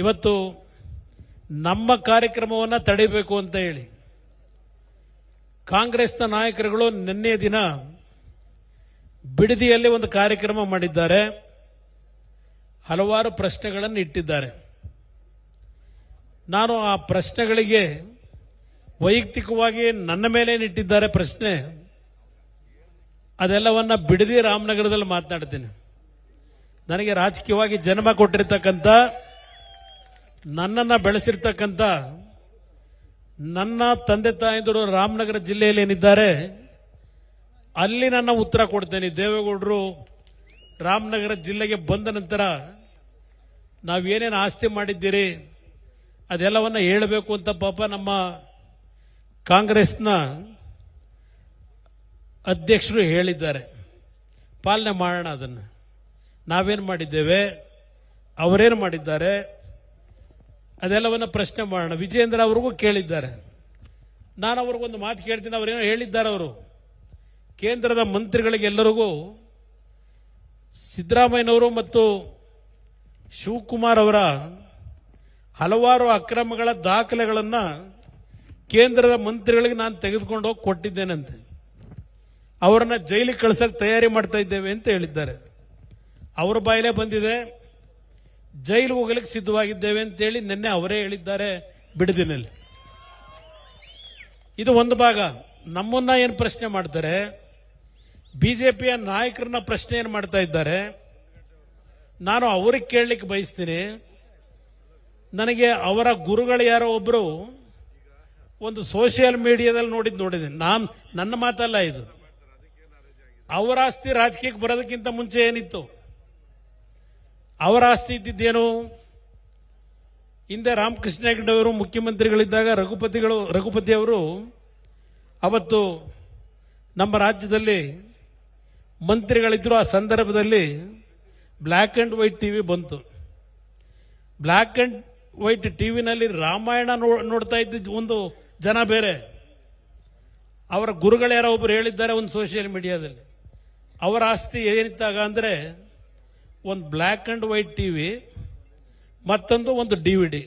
ಇವತ್ತು ನಮ್ಮ ಕಾರ್ಯಕ್ರಮವನ್ನು ತಡೆಯಬೇಕು ಅಂತ ಹೇಳಿ ಕಾಂಗ್ರೆಸ್ನ ನಾಯಕರುಗಳು ನಿನ್ನೆ ದಿನ ಬಿಡದಿಯಲ್ಲಿ ಒಂದು ಕಾರ್ಯಕ್ರಮ ಮಾಡಿದ್ದಾರೆ. ಹಲವಾರು ಪ್ರಶ್ನೆಗಳನ್ನು ಇಟ್ಟಿದ್ದಾರೆ. ನಾನು ಆ ಪ್ರಶ್ನೆಗಳಿಗೆ ವೈಯಕ್ತಿಕವಾಗಿ ನನ್ನ ಮೇಲೆ ಇಟ್ಟಿದ್ದಾರೆ ಪ್ರಶ್ನೆ, ಅದೆಲ್ಲವನ್ನ ಬಿಡದಿ ರಾಮನಗರದಲ್ಲಿ ಮಾತನಾಡ್ತೀನಿ. ನನಗೆ ರಾಜಕೀಯವಾಗಿ ಜನ್ಮ ಕೊಟ್ಟಿರ್ತಕ್ಕಂಥ ನನ್ನನ್ನು ಬೆಳೆಸಿರ್ತಕ್ಕಂಥ ನನ್ನ ತಂದೆ ತಾಯಿಂದರು ರಾಮನಗರ ಜಿಲ್ಲೆಯಲ್ಲಿ ಏನಿದ್ದಾರೆ, ಅಲ್ಲಿ ನನ್ನ ಉತ್ತರ ಕೊಡ್ತೇನೆ. ದೇವೇಗೌಡರು ರಾಮನಗರ ಜಿಲ್ಲೆಗೆ ಬಂದ ನಂತರ ನಾವೇನೇನು ಆಸ್ತಿ ಮಾಡಿದ್ದೀರಿ, ಅದೆಲ್ಲವನ್ನು ಹೇಳಬೇಕು ಅಂತ ಪಾಪ ನಮ್ಮ ಕಾಂಗ್ರೆಸ್ನ ಅಧ್ಯಕ್ಷರು ಹೇಳಿದ್ದಾರೆ. ಪಾಲನೆ ಮಾಡೋಣ ಅದನ್ನು. ನಾವೇನು ಮಾಡಿದ್ದೇವೆ, ಅವರೇನು ಮಾಡಿದ್ದಾರೆ ಅದೆಲ್ಲವನ್ನ ಪ್ರಶ್ನೆ ಮಾಡೋಣ. ವಿಜೇಂದ್ರ ಅವ್ರಿಗೂ ಕೇಳಿದ್ದಾರೆ. ನಾನು ಅವ್ರಿಗೊಂದು ಮಾತು ಕೇಳ್ತೀನಿ. ಅವರೇನೋ ಹೇಳಿದ್ದಾರೆ ಅವರು. ಕೇಂದ್ರದ ಮಂತ್ರಿಗಳಿಗೆಲ್ಲರಿಗೂ ಸಿದ್ದರಾಮಯ್ಯನವರು ಮತ್ತು ಶಿವಕುಮಾರ್ ಅವರ ಹಲವಾರು ಅಕ್ರಮಗಳ ದಾಖಲೆಗಳನ್ನು ಕೇಂದ್ರದ ಮಂತ್ರಿಗಳಿಗೆ ನಾನು ತೆಗೆದುಕೊಂಡು ಹೋಗಿ ಕೊಟ್ಟಿದ್ದೇನಂತೆ. ಅವರನ್ನ ಜೈಲಿಗೆ ಕಳ್ಸಕ್ಕೆ ತಯಾರಿ ಮಾಡ್ತಾ ಇದ್ದೇವೆ ಅಂತ ಹೇಳಿದ್ದಾರೆ. ಅವರ ಬಾಯಲ್ಲೇ ಬಂದಿದೆ. ಜೈಲು ಹೋಗಲಿಕ್ಕೆ ಸಿದ್ಧವಾಗಿದ್ದೇವೆ ಅಂತೇಳಿ ನಿನ್ನೆ ಅವರೇ ಹೇಳಿದ್ದಾರೆ ಬಿಡದಿನಲ್ಲಿ. ಇದು ಒಂದು ಭಾಗ. ನಮ್ಮನ್ನ ಏನು ಪ್ರಶ್ನೆ ಮಾಡ್ತಾರೆ? ಬಿಜೆಪಿಯ ನಾಯಕರನ್ನ ಪ್ರಶ್ನೆ ಏನು ಮಾಡ್ತಾ ಇದ್ದಾರೆ? ನಾನು ಅವ್ರಿಗೆ ಕೇಳಲಿಕ್ಕೆ ಬಯಸ್ತೀನಿ. ನನಗೆ ಅವರ ಗುರುಗಳು ಯಾರೋ ಒಬ್ಬರು ಒಂದು ಸೋಷಿಯಲ್ ಮೀಡಿಯಾದಲ್ಲಿ ನೋಡಿದ್ದು ನೋಡಿದ್ದೀನಿ. ನಾನು ನನ್ನ ಮಾತಲ್ಲ ಇದು. ಅವರ ಆಸ್ತಿ ರಾಜಕೀಯಕ್ಕೆ ಬರೋದಕ್ಕಿಂತ ಮುಂಚೆ ಏನಿತ್ತು? ಅವರ ಆಸ್ತಿ ಇದ್ದಿದ್ದೇನು? ಹಿಂದೆ ರಾಮಕೃಷ್ಣ ಹೆಗಡೆ ಅವರು ಮುಖ್ಯಮಂತ್ರಿಗಳಿದ್ದಾಗ ರಘುಪತಿಗಳು, ರಘುಪತಿ ಅವರು ಅವತ್ತು ನಮ್ಮ ರಾಜ್ಯದಲ್ಲಿ ಮಂತ್ರಿಗಳಿದ್ದರು ಆ ಸಂದರ್ಭದಲ್ಲಿ black and white T V ಬಂತು. ಬ್ಲ್ಯಾಕ್ ಆ್ಯಂಡ್ ವೈಟ್ ಟಿವಿನಲ್ಲಿ ರಾಮಾಯಣ ನೋ- ನೋಡ್ತಾ ಇದ್ದ ಒಂದು ಜನ ಬೇರೆ. ಅವರ ಗುರುಗಳು ಯಾರೋ ಒಬ್ಬರು ಹೇಳಿದ್ದಾರೆ ಒಂದು ಸೋಷಿಯಲ್ ಮೀಡಿಯಾದಲ್ಲಿ. ಅವರ ಆಸ್ತಿ ಏನಿತ್ತಾಗ ಅಂದರೆ ಒಂದು black and white T V ಮತ್ತೊಂದು ಒಂದು D V D.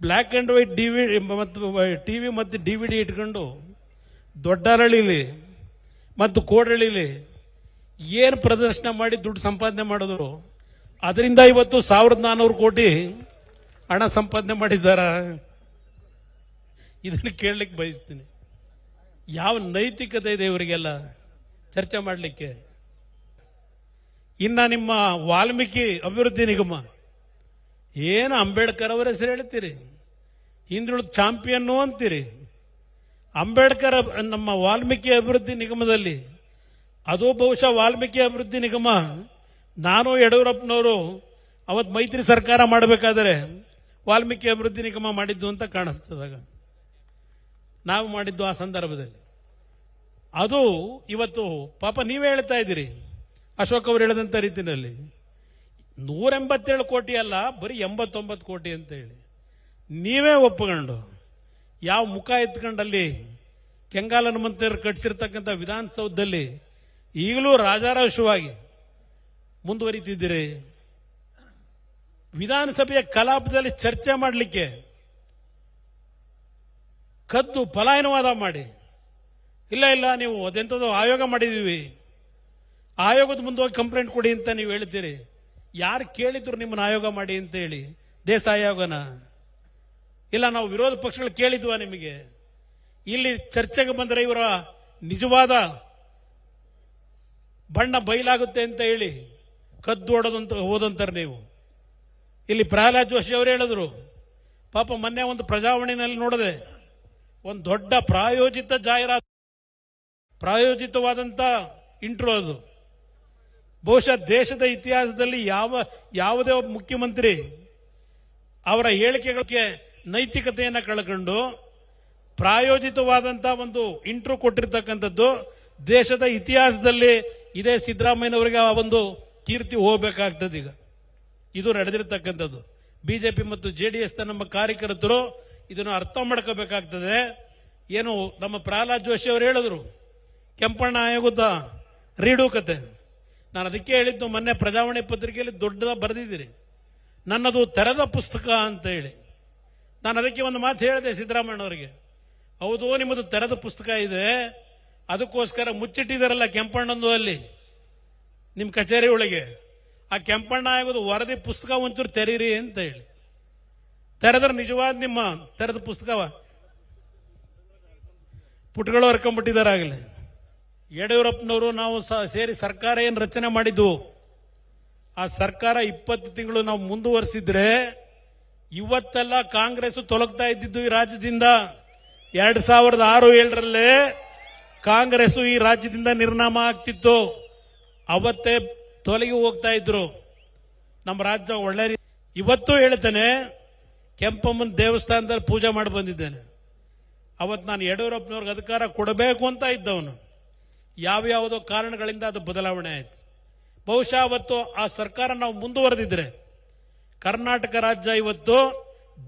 Black and white D V, ಮತ್ತು ಟಿ ವಿ ಮತ್ತು ಡಿ ವಿ ಡಿ ಇಟ್ಕೊಂಡು ದೊಡ್ಡರಳಿಲಿ ಮತ್ತು ಕೋಡಳಿಲಿ ಏನು ಪ್ರದರ್ಶನ ಮಾಡಿ ದುಡ್ಡು ಸಂಪಾದನೆ ಮಾಡಿದ್ರು, ಅದರಿಂದ ಇವತ್ತು ಸಾವಿರದ ನಾನ್ನೂರು ಕೋಟಿ ಹಣ ಸಂಪಾದನೆ ಮಾಡಿದ್ದಾರ? ಇದನ್ನು ಕೇಳಲಿಕ್ಕೆ ಬಯಸ್ತೀನಿ. ಯಾವ ನೈತಿಕತೆ ಇದೆ ಇವರಿಗೆಲ್ಲ? ಚರ್ಚೆ ಮಾಡಲಿಕ್ಕೆ. ಇನ್ನ ನಿಮ್ಮ ವಾಲ್ಮೀಕಿ ಅಭಿವೃದ್ಧಿ ನಿಗಮ, ಏನು ಅಂಬೇಡ್ಕರ್ ಅವರ ಹೆಸರು ಹೇಳ್ತೀರಿ? ಹಿಂದುಳಿದ ಚಾಂಪಿಯನ್ನು ಅಂತೀರಿ? ಅಂಬೇಡ್ಕರ್ ನಮ್ಮ ವಾಲ್ಮೀಕಿ ಅಭಿವೃದ್ಧಿ ನಿಗಮದಲ್ಲಿ, ಅದು ಬಹುಶಃ ವಾಲ್ಮೀಕಿ ಅಭಿವೃದ್ಧಿ ನಿಗಮ, ನಾನು ಯಡಿಯೂರಪ್ಪನವರು ಅವತ್ತು ಮೈತ್ರಿ ಸರ್ಕಾರ ಮಾಡಬೇಕಾದರೆ ವಾಲ್ಮೀಕಿ ಅಭಿವೃದ್ಧಿ ನಿಗಮ ಮಾಡಿದ್ದು ಅಂತ ಕಾಣಿಸ್ತದಾಗ ನಾವು ಮಾಡಿದ್ದು ಆ ಸಂದರ್ಭದಲ್ಲಿ. ಅದು ಇವತ್ತು ಪಾಪ ನೀವೇ ಹೇಳ್ತಾ ಇದ್ದೀರಿ. ಅಶೋಕ್ ಅವರು ಹೇಳಿದಂಥ ರೀತಿಯಲ್ಲಿ ನೂರ ಎಂಬತ್ತೇಳು ಕೋಟಿ ಅಲ್ಲ, ಬರೀ ಎಂಬತ್ತೊಂಬತ್ತು ಕೋಟಿ ಅಂತ ಹೇಳಿ. ನೀವೇ ಒಪ್ಪಿಕೊಂಡು ಯಾವ ಮುಖ ಎತ್ಕೊಂಡಲ್ಲಿ ಕೆಂಗಾಲ ಹನುಮಂತರು ಕಟ್ಟಿಸಿರ್ತಕ್ಕಂಥ ವಿಧಾನಸೌಧದಲ್ಲಿ ಈಗಲೂ ರಾಜಾರೋಷವಾಗಿ ಮುಂದುವರಿತಿದ್ದೀರಿ. ವಿಧಾನಸಭೆಯ ಕಲಾಪದಲ್ಲಿ ಚರ್ಚೆ ಮಾಡಲಿಕ್ಕೆ ಕದ್ದು ಪಲಾಯನವಾದ ಮಾಡಿ. ಇಲ್ಲ ಇಲ್ಲ, ನೀವು ಅದೆಂಥದ್ದು ಆಯೋಗ ಮಾಡಿದೀವಿ ಆಯೋಗದ ಮುಂದೆ ಹೋಗಿ ಕಂಪ್ಲೇಂಟ್ ಕೊಡಿ ಅಂತ ನೀವು ಹೇಳ್ತೀರಿ ಯಾರು ಕೇಳಿದ್ರು ನಿಮ್ಮನ್ನ ಆಯೋಗ ಮಾಡಿ ಅಂತ ಹೇಳಿ. ದೇಶ ಆಯೋಗನ. ಇಲ್ಲ, ನಾವು ವಿರೋಧ ಪಕ್ಷಗಳು ಕೇಳಿದ್ವಾ ನಿಮಗೆ? ಇಲ್ಲಿ ಚರ್ಚೆಗೆ ಬಂದರೆ ಇವರ ನಿಜವಾದ ಬಣ್ಣ ಬಯಲಾಗುತ್ತೆ ಅಂತ ಹೇಳಿ ಕದ್ದು ಹೊಡೋದಂತ ಹೋದಂತಾರೆ ನೀವು. ಇಲ್ಲಿ ಪ್ರಹ್ಲಾದ್ ಜೋಶಿ ಅವರು ಹೇಳಿದ್ರು, ಪಾಪ ಮೊನ್ನೆ ಒಂದು ಪ್ರಜಾವಾಣಿನಲ್ಲಿ ನೋಡಿದೆ, ಒಂದು ದೊಡ್ಡ ಪ್ರಾಯೋಜಿತ ಜಾಹೀರಾತು ಪ್ರಾಯೋಜಿತವಾದಂಥ ಇಂಟ್ರೋ ಅದು. ಬಹುಶಃ ದೇಶದ ಇತಿಹಾಸದಲ್ಲಿ ಯಾವ, ಯಾವುದೇ ಒಬ್ಬ ಮುಖ್ಯಮಂತ್ರಿ ಅವರ ಹೇಳಿಕೆಗಳಿಗೆ ನೈತಿಕತೆಯನ್ನು ಕಳ್ಕೊಂಡು ಪ್ರಾಯೋಜಿತವಾದಂತಹ ಒಂದು ಇಂಟ್ರೂ ಕೊಟ್ಟಿರ್ತಕ್ಕಂಥದ್ದು ದೇಶದ ಇತಿಹಾಸದಲ್ಲಿ ಇದೇ ಸಿದ್ದರಾಮಯ್ಯನವರಿಗೆ ಆ ಒಂದು ಕೀರ್ತಿ ಹೋಗಬೇಕಾಗ್ತದೆ ಈಗ. ಇದು ನಡೆದಿರ್ತಕ್ಕಂಥದ್ದು. ಬಿಜೆಪಿ ಮತ್ತು ಜೆ ಡಿ ಎಸ್ ನಮ್ಮ ಕಾರ್ಯಕರ್ತರು ಇದನ್ನು ಅರ್ಥ ಮಾಡ್ಕೋಬೇಕಾಗ್ತದೆ. ಏನು ನಮ್ಮ ಪ್ರಹ್ಲಾದ್ ಜೋಶಿ ಅವರು ಹೇಳಿದ್ರು, ಕೆಂಪಣ್ಣ ಆಯೋಗದ ರೀಡು ಕತೆ. ನಾನು ಅದಕ್ಕೆ ಹೇಳಿದ್ದು ಮೊನ್ನೆ ಪ್ರಜಾವಾಣಿ ಪತ್ರಿಕೆಯಲ್ಲಿ ದೊಡ್ಡದ ಬರೆದಿದ್ದೀರಿ. ನನ್ನದು ತೆರೆದ ಪುಸ್ತಕ ಅಂತ ಹೇಳಿ. ನಾನು ಅದಕ್ಕೆ ಒಂದು ಮಾತು ಹೇಳಿದೆ ಸಿದ್ದರಾಮಯ್ಯನವರಿಗೆ ಹೌದು, ನಿಮ್ಮದು ತೆರೆದ ಪುಸ್ತಕ ಇದೆ. ಅದಕ್ಕೋಸ್ಕರ ಮುಚ್ಚಿಟ್ಟಿದಾರಲ್ಲ ಕೆಂಪಣ್ಣಂದು ಅಲ್ಲಿ ನಿಮ್ಮ ಕಚೇರಿ ಒಳಗೆ. ಆ ಕೆಂಪಣ್ಣ ಆಗೋದು ವರದಿ ಪುಸ್ತಕ ಒಂಚೂರು ತೆರೀರಿ ಅಂತ ಹೇಳಿ. ತೆರೆದ್ರೆ ನಿಜವಾದ ನಿಮ್ಮ ತೆರೆದ ಪುಸ್ತಕವ? ಪುಟಗಳು ಹರ್ಕೊಂಡ್ಬಿಟ್ಟಿದ್ದಾರೆ ಆಗಲೇ. ಯಡಿಯೂರಪ್ಪನವರು ನಾವು ಸೇರಿ ಸರ್ಕಾರ ಏನು ರಚನೆ ಮಾಡಿದ್ವು ಆ ಸರ್ಕಾರ ಇಪ್ಪತ್ತು ತಿಂಗಳು ನಾವು ಮುಂದುವರಿಸಿದ್ರೆ ಇವತ್ತೆಲ್ಲ ಕಾಂಗ್ರೆಸ್ ತೊಲಗ್ತಾ ಇದ್ದಿದ್ದು ಈ ರಾಜ್ಯದಿಂದ. ಎರಡ್ ಸಾವಿರದ ಆರು, ಏಳರಲ್ಲೇ ಕಾಂಗ್ರೆಸ್ ಈ ರಾಜ್ಯದಿಂದ ನಿರ್ನಾಮ ಆಗ್ತಿತ್ತು. ಅವತ್ತೇ ತೊಲಗಿ ಹೋಗ್ತಾ ಇದ್ರು. ನಮ್ಮ ರಾಜ್ಯ ಒಳ್ಳೆ ಇವತ್ತು ಹೇಳ್ತೇನೆ, ಕೆಂಪಮ್ಮನ ದೇವಸ್ಥಾನದಲ್ಲಿ ಪೂಜೆ ಮಾಡಿ ಬಂದಿದ್ದೇನೆ. ಅವತ್ತು ನಾನು ಯಡಿಯೂರಪ್ಪನವ್ರಿಗೆ ಅಧಿಕಾರ ಕೊಡಬೇಕು ಅಂತ ಇದ್ದವನು. ಯಾವ್ಯಾವುದೋ ಕಾರಣಗಳಿಂದ ಅದು ಬದಲಾವಣೆ ಆಯ್ತು. ಬಹುಶಃ ಅವತ್ತು ಆ ಸರ್ಕಾರ ನಾವು ಮುಂದುವರೆದಿದ್ರೆ ಕರ್ನಾಟಕ ರಾಜ್ಯ ಇವತ್ತು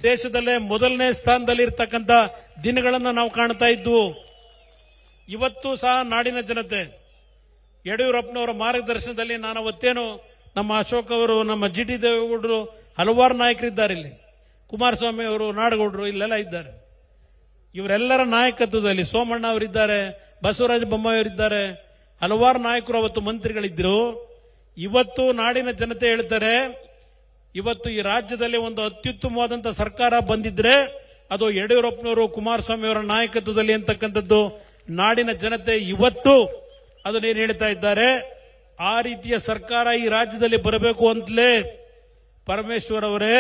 ದೇಶದಲ್ಲೇ ಮೊದಲನೇ ಸ್ಥಾನದಲ್ಲಿ ಇರ್ತಕ್ಕಂಥ ದಿನಗಳನ್ನು ನಾವು ಕಾಣ್ತಾ ಇದ್ವು. ಇವತ್ತು ಸಹ ನಾಡಿನ ಜನತೆ, ಯಡಿಯೂರಪ್ಪನವರ ಮಾರ್ಗದರ್ಶನದಲ್ಲಿ ನಾನು ಅವತ್ತೇನು ನಮ್ಮ ಅಶೋಕ್ ಅವರು, ನಮ್ಮ ಜಿ ಟಿ ದೇವೇಗೌಡರು ಹಲವಾರು ನಾಯಕರಿದ್ದಾರೆ ಇಲ್ಲಿ. ಕುಮಾರಸ್ವಾಮಿ ಅವರು, ನಾಡಗೌಡರು ಇಲ್ಲೆಲ್ಲ ಇದ್ದಾರೆ. ಇವರೆಲ್ಲರ ನಾಯಕತ್ವದಲ್ಲಿ ಸೋಮಣ್ಣ ಅವರಿದ್ದಾರೆ, ಬಸವರಾಜ ಬೊಮ್ಮಾಯಿ ಅವರಿದ್ದಾರೆ, ಹಲವಾರು ನಾಯಕರು ಅವತ್ತು ಮಂತ್ರಿಗಳಿದ್ರು. ಇವತ್ತು ನಾಡಿನ ಜನತೆ ಹೇಳ್ತಾರೆ, ಇವತ್ತು ಈ ರಾಜ್ಯದಲ್ಲಿ ಒಂದು ಅತ್ಯುತ್ತಮವಾದಂತ ಸರ್ಕಾರ ಬಂದಿದ್ರೆ ಅದು ಯಡಿಯೂರಪ್ಪನವರು, ಕುಮಾರಸ್ವಾಮಿ ಅವರ ನಾಯಕತ್ವದಲ್ಲಿ ಅಂತಕ್ಕಂಥದ್ದು. ನಾಡಿನ ಜನತೆ ಇವತ್ತು ಅದನ್ನೇನು ಹೇಳ್ತಾ ಇದ್ದಾರೆ, ಆ ರೀತಿಯ ಸರ್ಕಾರ ಈ ರಾಜ್ಯದಲ್ಲಿ ಬರಬೇಕು ಅಂತಲೇ ಪರಮೇಶ್ವರ್ ಅವರೇ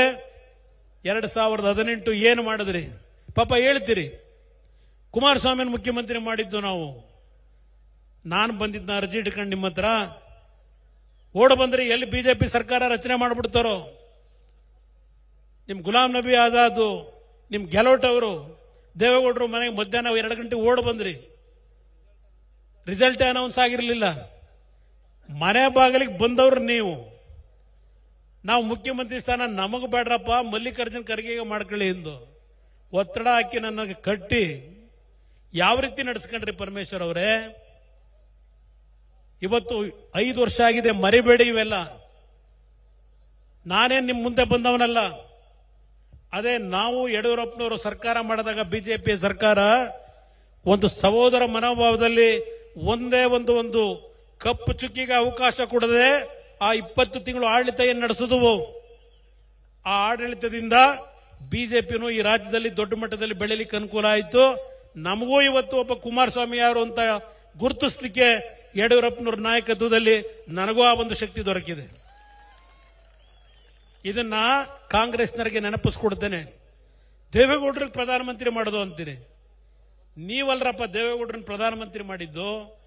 ಎರಡ್ ಸಾವಿರದ ಹದಿನೆಂಟು ಏನು ಮಾಡಿದ್ರಿ? ಪಾಪ ಹೇಳ್ತೀರಿ ಕುಮಾರಸ್ವಾಮಿನ ಮುಖ್ಯಮಂತ್ರಿ ಮಾಡಿದ್ದು ನಾವು. ನಾನು ಬಂದಿದ್ದ ಅರ್ಜಿ ಇಟ್ಕೊಂಡು ನಿಮ್ಮ ಹತ್ರ. ಓಡ ಬಂದ್ರೆ ಎಲ್ಲಿ ಬಿಜೆಪಿ ಸರ್ಕಾರ ರಚನೆ ಮಾಡಿಬಿಡ್ತಾರೋ? ನಿಮ್ಮ ಗುಲಾಂ ನಬಿ ಆಜಾದ್ ನಿಮ್ಮ ಗೆಲೋಟ್ ಅವರು, ದೇವೇಗೌಡರು ಮನೆಗೆ ಮಧ್ಯಾಹ್ನ ಎರಡು ಗಂಟೆ ಓಡ್ ಬಂದ್ರಿ. ರಿಸಲ್ಟ್ ಅನೌನ್ಸ್ ಆಗಿರಲಿಲ್ಲ. ಮನೆ ಬಾಗಿಲಿಗೆ ಬಂದವ್ರು ನೀವು. ನಾವು ಮುಖ್ಯಮಂತ್ರಿ ಸ್ಥಾನ ನಮಗೆ ಬೇಡ್ರಪ್ಪ ಮಲ್ಲಿಕಾರ್ಜುನ್ ಖರ್ಗೆ ಮಾಡ್ಕೊಳ್ಳಿ ಎಂದು. ಒತ್ತಡ ಹಾಕಿ ನನಗೆ ಕಟ್ಟಿ ಯಾವ ರೀತಿ ನಡೆಸ್ಕೊಂಡ್ರಿ ಪರಮೇಶ್ವರ್ ಅವರೇ? ಇವತ್ತು ಐದು ವರ್ಷ ಆಗಿದೆ, ಮರಿಬೇಡಿ ಇವೆಲ್ಲ. ನಾನೇ ನಿಮ್ಮ ಮುಂದೆ ಬಂದವನಲ್ಲ. ಅದೇ ನಾವು ಯಡಿಯೂರಪ್ಪನವರು ಸರ್ಕಾರ ಮಾಡಿದಾಗ ಬಿಜೆಪಿ ಸರ್ಕಾರ ಒಂದು ಸಹೋದರ ಮನೋಭಾವದಲ್ಲಿ ಒಂದೇ ಒಂದು ಒಂದು ಕಪ್ಪು ಚುಕ್ಕಿಗೆ ಅವಕಾಶ ಕೊಡದೆ ಆ ಇಪ್ಪತ್ತು ತಿಂಗಳು ಆಡಳಿತ ಏನು ನಡೆಸಿದವು? ಆ ಆಡಳಿತದಿಂದ ಬಿಜೆಪಿನೂ ಈ ರಾಜ್ಯದಲ್ಲಿ ದೊಡ್ಡ ಮಟ್ಟದಲ್ಲಿ ಬೆಳೀಲಿಕ್ಕೆ ಅನುಕೂಲ ಆಯಿತು. ನಮಗೂ ಇವತ್ತು ಒಬ್ಬ ಕುಮಾರಸ್ವಾಮಿ ಯಾರು ಅಂತ ಗುರುತಿಸ್ಲಿಕ್ಕೆ ಯಡಿಯೂರಪ್ಪನವ್ರ ನಾಯಕತ್ವದಲ್ಲಿ ನನಗೂ ಆ ಒಂದು ಶಕ್ತಿ ದೊರಕಿದೆ. ಇದನ್ನ ಕಾಂಗ್ರೆಸ್ನವರಿಗೆ ನೆನಪಿಸ್ಕೊಡ್ತೇನೆ. ದೇವೇಗೌಡರಿಗೆ ಪ್ರಧಾನಮಂತ್ರಿ ಮಾಡೋದು ಅಂತೀರಿ. ನೀವಲ್ರಪ್ಪ ದೇವೇಗೌಡರನ್ನ ಪ್ರಧಾನಮಂತ್ರಿ ಮಾಡಿದ್ದು,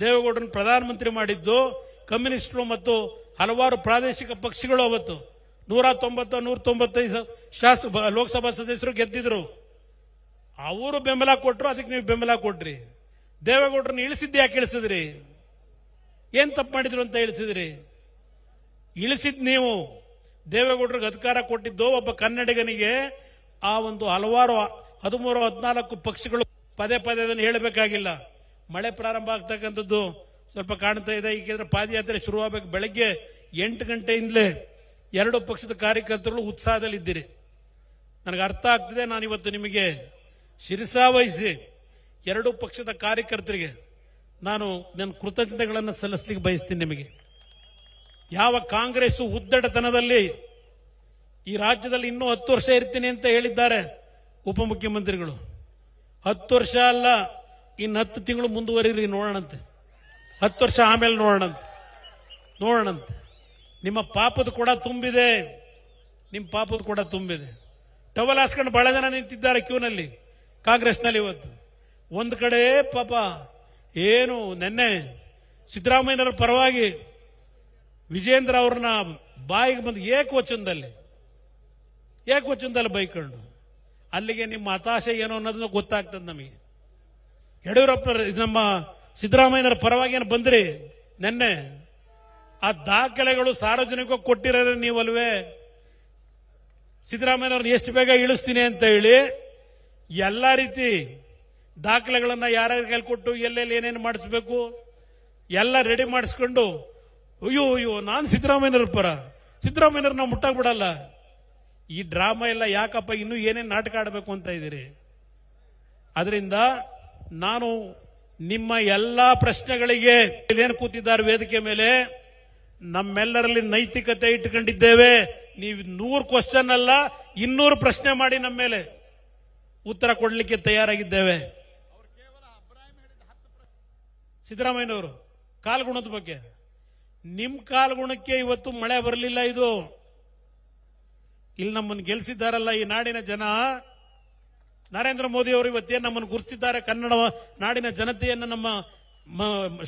ದೇವೇಗೌಡರನ್ನ ಪ್ರಧಾನಮಂತ್ರಿ ಮಾಡಿದ್ದು, ಕಮ್ಯುನಿಸ್ಟರು ಮತ್ತು ಹಲವಾರು ಪ್ರಾದೇಶಿಕ ಪಕ್ಷಗಳು ಅವತ್ತು. ನೂರ ತೊಂಬತ್ತ ನೂರ ತೊಂಬತ್ತೈದು ಶಾಸ ಲೋಕಸಭಾ ಸದಸ್ಯರು ಗೆದ್ದಿದ್ರು. ಅವರು ಬೆಂಬಲ ಕೊಟ್ಟರು ಅದಕ್ಕೆ ನೀವು ಬೆಂಬಲ ಕೊಟ್ರಿ ದೇವೇಗೌಡರನ್ನ ಇಳಿಸಿದ್ದು ಯಾಕೆ ಇಳಿಸಿದ್ರಿ? ಏನ್ ತಪ್ಪು ಮಾಡಿದ್ರು ಅಂತ ಇಳಿಸಿದ್ರಿ? ಇಳಿಸಿದ್ ನೀವು. ದೇವೇಗೌಡರಿಗೆ ಅಧಿಕಾರ ಕೊಟ್ಟಿದ್ದು ಒಬ್ಬ ಕನ್ನಡಿಗನಿಗೆ ಆ ಒಂದು ಹಲವಾರು ಹದಿಮೂರು, ಹದಿನಾಲ್ಕು ಪಕ್ಷಗಳು ಪದೇ ಪದೇ ಅದನ್ನು ಹೇಳಬೇಕಾಗಿಲ್ಲ. ಮಳೆ ಪ್ರಾರಂಭ ಆಗ್ತಕ್ಕಂಥದ್ದು ಸ್ವಲ್ಪ ಕಾಣ್ತಾ ಇದೆ. ಏಕೆಂದ್ರೆ ಪಾದಯಾತ್ರೆ ಶುರುವಾಗಬೇಕು. ಬೆಳಗ್ಗೆ ಎಂಟು ಗಂಟೆಯಿಂದಲೇ ಎರಡು ಪಕ್ಷದ ಕಾರ್ಯಕರ್ತರು ಉತ್ಸಾಹದಲ್ಲಿದ್ದೀರಿ. ನನಗೆ ಅರ್ಥ ಆಗ್ತಿದೆ. ನಾನು ಇವತ್ತು ನಿಮಗೆ ಶಿರಸಾವಹಿಸಿ ಎರಡೂ ಪಕ್ಷದ ಕಾರ್ಯಕರ್ತರಿಗೆ ನಾನು ನನ್ನ ಕೃತಜ್ಞತೆಗಳನ್ನು ಸಲ್ಲಿಸಲಿಕ್ಕೆ ಬಯಸ್ತೀನಿ ನಿಮಗೆ. ಯಾವ ಕಾಂಗ್ರೆಸ್ ಉದ್ದಟತನದಲ್ಲಿ ಈ ರಾಜ್ಯದಲ್ಲಿ ಇನ್ನೂ ಹತ್ತು ವರ್ಷ ಇರ್ತೀನಿ ಅಂತ ಹೇಳಿದ್ದಾರೆ ಉಪಮುಖ್ಯಮಂತ್ರಿಗಳು. ಹತ್ತು ವರ್ಷ ಅಲ್ಲ, ಇನ್ನು ಹತ್ತು ತಿಂಗಳು ಮುಂದುವರಿರಿ, ನೋಡೋಣಂತೆ. ಹತ್ತು ವರ್ಷ ಆಮೇಲೆ ನೋಡೋಣಂತೆ. ನೋಡೋಣಂತೆ. ನಿಮ್ಮ ಪಾಪದ ಕೂಡ ತುಂಬಿದೆ. ನಿಮ್ಮ ಪಾಪದ ಕೂಡ ತುಂಬಿದೆ. ಟವಲ್ ಹಾಸ್ಕೊಂಡು ಬಹಳ ಜನ ನಿಂತಿದ್ದಾರೆ ಕ್ಯೂನಲ್ಲಿ. ಕಾಂಗ್ರೆಸ್ನಲ್ಲಿ ಇವತ್ತು. ಒಂದು ಕಡೆ ಪಾಪ ಏನು ನೆನ್ನೆ ಸಿದ್ದರಾಮಯ್ಯನವರ ಪರವಾಗಿ ವಿಜೇಂದ್ರ ಅವ್ರನ್ನ ಬಾಯಿಗೆ ಬಂದು ಏಕವಚನದಲ್ಲಿ ಏಕವಚನದಲ್ಲಿ ಬೈಕೊಂಡು, ಅಲ್ಲಿಗೆ ನಿಮ್ಮ ಹತಾಶೆ ಏನು ಅನ್ನೋದನ್ನ ಗೊತ್ತಾಗ್ತದೆ ನಮಗೆ. ಯಡಿಯೂರಪ್ಪ, ನಮ್ಮ ಸಿದ್ದರಾಮಯ್ಯನವರ ಪರವಾಗಿ ಏನು ಬಂದ್ರಿ? ನೆನ್ನೆ ಆ ದಾಖಲೆಗಳು ಸಾರ್ವಜನಿಕ ಕೊಟ್ಟಿರೋದ್ರೆ ನೀವಲ್ವೇ? ಸಿದ್ದರಾಮಯ್ಯನವ್ರನ್ನ ಎಷ್ಟು ಬೇಗ ಇಳಿಸ್ತೀನಿ ಅಂತ ಹೇಳಿ ಎಲ್ಲ ರೀತಿ ದಾಖಲೆಗಳನ್ನು ಯಾರ್ಯಾರ ಕೈಲಿ ಕೊಟ್ಟು, ಎಲ್ಲೆಲ್ಲಿ ಏನೇನು ಮಾಡಿಸ್ಬೇಕು, ಎಲ್ಲ ರೆಡಿ ಮಾಡಿಸ್ಕೊಂಡು, ಅಯ್ಯೋ ಅಯ್ಯೋ, ನಾನು ಸಿದ್ದರಾಮಯ್ಯನವ್ರ ಪರ. ಸಿದ್ದರಾಮಯ್ಯನವ್ರ ನಾವು ಮುಟ್ಟಾಕ್ ಬಿಡಲ್ಲ ಈ ಡ್ರಾಮಾ ಎಲ್ಲ ಯಾಕಪ್ಪ ಇನ್ನೂ ಏನೇನು ನಾಟಕ ಆಡಬೇಕು ಅಂತ ಇದ್ದೀರಿ? ಅದರಿಂದ ನಾನು ನಿಮ್ಮ ಎಲ್ಲ ಪ್ರಶ್ನೆಗಳಿಗೆ ಏನು ಕೂತಿದ್ದಾರೆ ವೇದಿಕೆ ಮೇಲೆ, ನಮ್ಮೆಲ್ಲರಲ್ಲಿ ನೈತಿಕತೆ ಇಟ್ಕೊಂಡಿದ್ದೇವೆ. ನೀವು ನೂರು ಕ್ವಶನ್ ಅಲ್ಲ, ಇನ್ನೂರು ಪ್ರಶ್ನೆ ಮಾಡಿ ನಮ್ಮ ಮೇಲೆ ಉತ್ತರ ಕೊಡಲಿಕ್ಕೆ ತಯಾರಾಗಿದ್ದೇವೆ. ಸಿದ್ದರಾಮಯ್ಯನವರು ಕಾಲ್ಗುಣದ ಬಗ್ಗೆ. ನಿಮ್ ಕಾಲ್ಗುಣಕ್ಕೆ ಇವತ್ತು ಮಳೆ ಬರಲಿಲ್ಲ ಇದು. ಇಲ್ಲಿ ನಮ್ಮನ್ನು ಗೆಲ್ಸಿದ್ದಾರಲ್ಲ ಈ ನಾಡಿನ ಜನ. ನರೇಂದ್ರ ಮೋದಿ ಅವರು ಇವತ್ತೇನು ನಮ್ಮನ್ನು ಗುರುತಿಸಿದ್ದಾರೆ ಕನ್ನಡ ನಾಡಿನ ಜನತೆಯನ್ನು, ನಮ್ಮ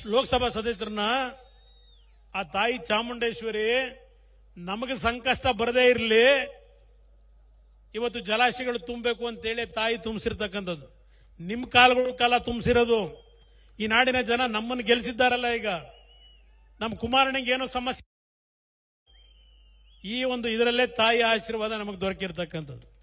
ಲೋಕಸಭಾ ಸದಸ್ಯರನ್ನ. ಆ ತಾಯಿ ಚಾಮುಂಡೇಶ್ವರಿ ನಮಗೆ ಸಂಕಷ್ಟ ಬರದೇ ಇರಲಿ. ಇವತ್ತು ಜಲಾಶಯಗಳು ತುಂಬಬೇಕು ಅಂತೇಳಿ ತಾಯಿ ತುಂಬಿಸಿರ್ತಕ್ಕಂಥದ್ದು. ನಿಮ್ಮ ಕಾಲಗಳು ಕಾಲ ತುಂಬಿಸಿರೋದು. ಈ ನಾಡಿನ ಜನ ನಮ್ಮನ್ನು ಗೆಲ್ಸಿದ್ದಾರಲ್ಲ ಈಗ. ನಮ್ಮ ಕುಮಾರನಿಗೆ ಏನೋ ಸಮಸ್ಯೆ. ಈ ಒಂದು ಇದರಲ್ಲೇ ತಾಯಿ ಆಶೀರ್ವಾದ ನಮಗೆ ದೊರಕಿರ್ತಕ್ಕಂಥದ್ದು.